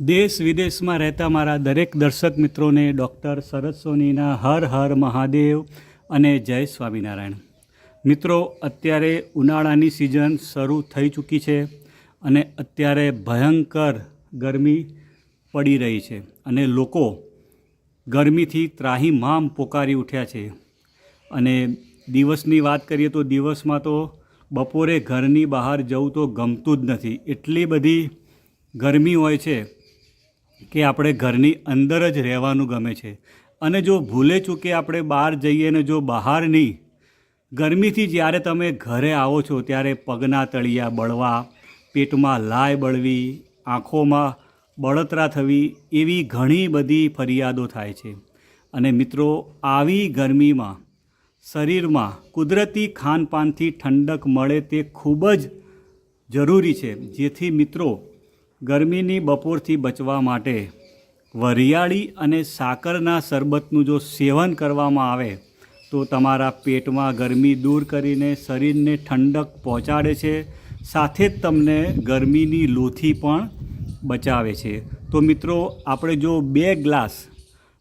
દેશ વિદેશમાં રહેતા મારા દરેક દર્શક મિત્રોને ડૉક્ટર શરદ સોનીના હર હર મહાદેવ અને જય સ્વામિનારાયણ. મિત્રો, અત્યારે ઉનાળાની સિઝન શરૂ થઈ ચૂકી છે અને અત્યારે ભયંકર ગરમી પડી રહી છે અને લોકો ગરમીથી ત્રાહીમામ પોકારી ઉઠ્યા છે. અને દિવસની વાત કરીએ તો દિવસમાં તો બપોરે ઘરની બહાર જવું તો ગમતું જ નથી. એટલી બધી ગરમી હોય છે કે આપણે ઘરની અંદર જ રહેવાનું ગમે છે. અને જો ભૂલે ચૂકે આપણે બહાર જઈએ ને જો બહારની ગરમીથી જ્યારે તમે ઘરે આવો છો ત્યારે પગના તળિયા બળવા, પેટમાં લાય બળવી, આંખોમાં બળતરા થવી, એવી ઘણી બધી ફરિયાદો થાય છે. અને મિત્રો, આવી ગરમીમાં, શરીરમાં કુદરતી ખાનપાનથી ઠંડક મળે તે ખૂબ જ જરૂરી છે. જેથી મિત્રો ગરમીની બપોરથી બચવા માટે વરિયાળી અને સાકરના શરબતનું જો સેવન કરવામાં આવે, તો તમારા પેટમાં ગરમી દૂર કરીને શરીરને ઠંડક પહોંચાડે છે, સાથે જ તમને ગરમીની લોથી પણ બચાવે છે. તો મિત્રો, આપણે જો બે ગ્લાસ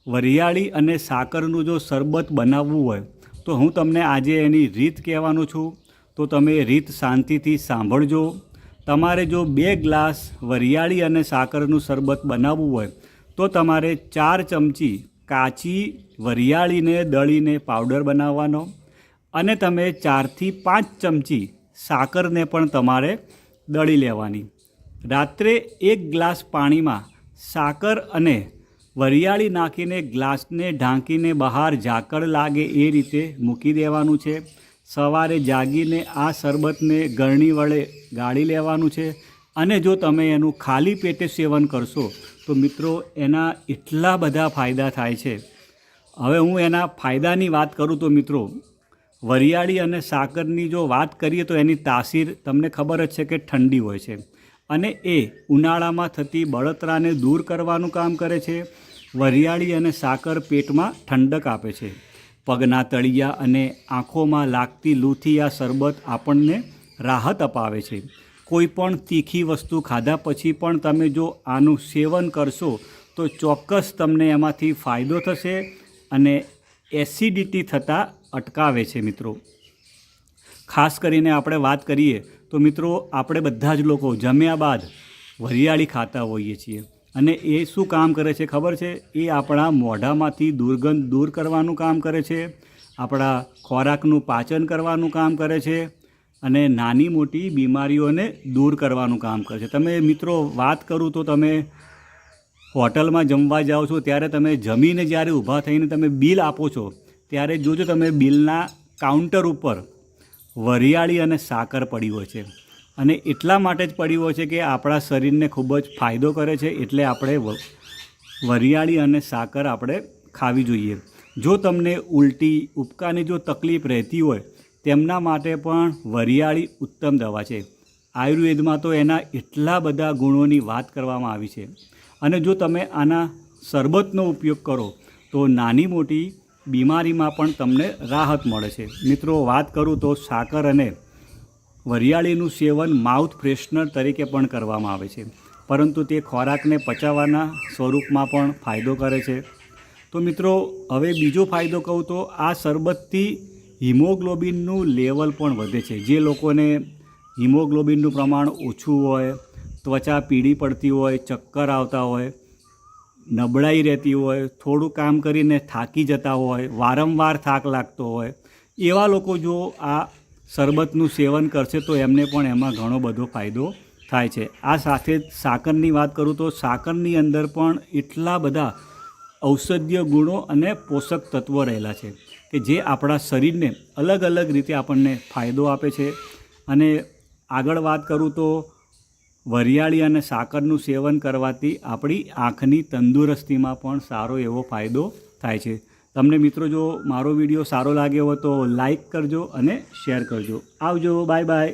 વરિયાળી અને સાકરનું જો શરબત બનાવવું હોય, તો હું તમને આજે એની રીત કહેવાનો છું. તો તમે રીત શાંતિથી સાંભળજો. તમારે જો બે ગ્લાસ વરિયાળી અને સાકરનું શરબત બનાવવું હોય, તો તમારે ચાર ચમચી કાચી વરિયાળીને દળીને પાવડર બનાવવાનો અને તમે ચારથી પાંચ ચમચી સાકરને પણ તમારે દળી લેવાની. રાત્રે એક ગ્લાસ પાણીમાં સાકર અને વરિયાળી નાખીને ગ્લાસને ઢાંકીને બહાર ઝાકળ લાગે એ રીતે મૂકી દેવાનું છે. સવારે જાગીને આ શરબતને ગરણી વડે ગાળી લેવાનું છે. અને જો તમે એનું ખાલી પેટે સેવન કરશો, તો મિત્રો એના એટલા બધા ફાયદા થાય છે. હવે હું એના ફાયદાની વાત કરું તો મિત્રો, વરિયાળી અને સાકરની જો વાત કરીએ તો એની તાસીર તમને ખબર જ છે કે ઠંડી હોય છે. અને એ ઉનાળામાં થતી બળતરાને દૂર કરવાનું કામ કરે છે. વરિયાળી અને સાકર પેટમાં ઠંડક આપે છે. પગના તળિયા અને આંખોમાં લાગતી લૂથી આ શરબત આપણને રાહત અપાવે છે. કોઈ પણ તીખી વસ્તુ ખાધા પછી પણ તમે જો આનું સેવન કરશો, તો ચોક્કસ તમને એમાંથી ફાયદો થશે અને એસિડિટી થતાં અટકાવે છે મિત્રો. ખાસ કરીને આપણે વાત કરીએ, તો મિત્રો, આપણે બધા જ લોકો જમ્યા બાદ વરિયાળી ખાતા હોઈએ છીએ. અને એ શું કામ કરે છે ખબર છે? એ આપણા મોઢામાંથી દુર્ગંધ દૂર કરવાનું કામ કરે છે, આપણા ખોરાકનું પાચન કરવાનું કામ કરે છે, અને નાની મોટી બીમારીઓને દૂર કરવાનું કામ કરે છે. તમે મિત્રો, વાત કરું તો તમે હોટલમાં જમવા જાઓ છો, ત્યારે તમે જમીને જ્યારે ઊભા થઈને તમે બિલ આપો છો, ત્યારે જોજો તમે બિલના કાઉન્ટર ઉપર વરિયાળી અને સાકર પડી હોય છે. અને એટલા માટે જ પડી હોય છે કે આપણા શરીરને ખૂબ જ ફાયદો કરે છે એટલે આપણે વરિયાળી અને સાકર આપણે ખાવી જોઈએ. જો તમને ઉલટી ઉપકાની જો તકલીફ રહેતી હોય, તેમના માટે પણ વરિયાળી ઉત્તમ દવા છે. આયુર્વેદમાં તો એના એટલા બધા ગુણોની વાત કરવામાં આવી છે. અને જો તમે આના શરબતનો ઉપયોગ કરો, તો નાની મોટી બીમારીમાં પણ તમને રાહત મળે છે. મિત્રો, વાત કરું તો સાકર અને વરિયાળીનું સેવન માઉથ ફ્રેશનર તરીકે પણ કરવામાં આવે છે. પરંતુ તે ખોરાકને પચાવવાના સ્વરૂપમાં પણ ફાયદો કરે છે. તો મિત્રો, હવે બીજો ફાયદો કહું તો આ શરબતથી હિમોગ્લોબિનનું લેવલ પણ વધે છે. જે લોકોને હિમોગ્લોબિનનું પ્રમાણ ઓછું હોય, ત્વચા પીળી પડતી હોય, ચક્કર આવતા હોય, નબળાઈ રહેતી હોય, થોડું કામ કરીને થાકી જતા હોય, વારંવાર થાક લાગતો હોય, એવા લોકો જો આ શરબતનું સેવન કરશે તો એમને પણ એમાં ઘણો બધો ફાયદો થાય છે. આ સાથે સાકરની વાત કરું તો સાકરની અંદર પણ એટલા બધા ઔષધીય ગુણો અને પોષક તત્વો રહેલા છે કે જે આપણા શરીરને અલગ અલગ રીતે આપણને ફાયદો આપે છે. અને આગળ વાત કરું તો વરિયાળી અને સાકરનું સેવન કરવાથી આપણી આંખની તંદુરસ્તીમાં પણ સારો એવો ફાયદો થાય છે. તમને મિત્રો જો મારો વીડિયો સારો લાગ્યો હોય તો લાઈક કરજો અને શેર કરજો. આવજો બાય બાય